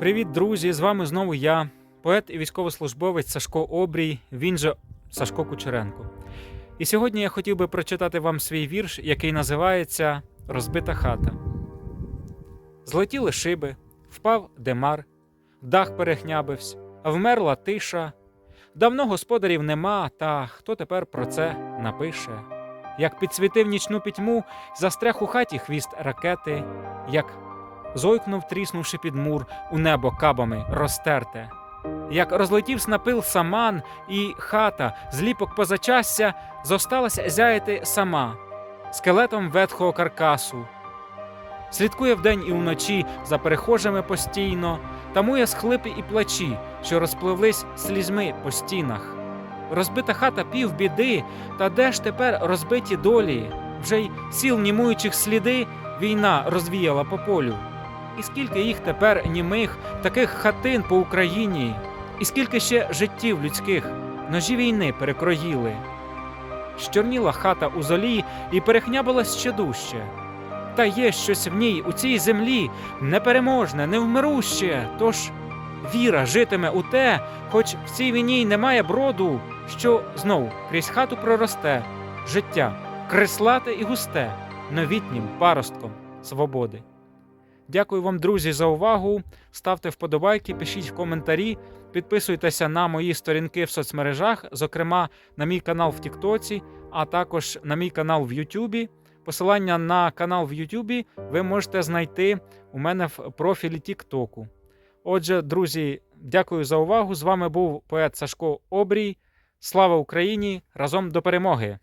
Привіт, друзі! З вами знову я, поет і військовослужбовець Сашко Обрій, він же Сашко Кучеренко. І сьогодні я хотів би прочитати вам свій вірш, який називається Розбита хата. Злетіли шиби, впав демар, дах перехнябився, вмерла тиша. Давно господарів нема, та хто тепер про це напише? Як підсвітив нічну пітьму, застряг у хаті хвіст ракети, як зойкнув, тріснувши під мур у небо кабами розтерте. Як розлетів снапил саман, і хата, зліпок позачасся, зосталася зяяти сама, скелетом ветхого каркасу. Слідкує вдень і вночі за перехожими постійно, тамує схлипи і плачі, що розпливлись слізьми по стінах. Розбита хата пів біди, та де ж тепер розбиті долі? Вже й сіл німуючих сліди війна розвіяла по полю. І скільки їх тепер німих, таких хатин по Україні, і скільки ще життів людських ножі війни перекроїли. Щорніла хата у золі і перехнябилась ще дужче. Та є щось в ній, у цій землі, непереможне, невмируще. Тож віра житиме у те, хоч в цій війні й немає броду, що знов крізь хату проросте життя, креслате і густе, новітнім паростком свободи. Дякую вам, друзі, за увагу. Ставте вподобайки, пишіть в коментарі, підписуйтеся на мої сторінки в соцмережах, зокрема на мій канал в Тіктоці, а також на мій канал в Ютубі. Посилання на канал в Ютубі ви можете знайти у мене в профілі Тіктоку. Отже, друзі, дякую за увагу. З вами був поет Сашко Обрій. Слава Україні! Разом до перемоги!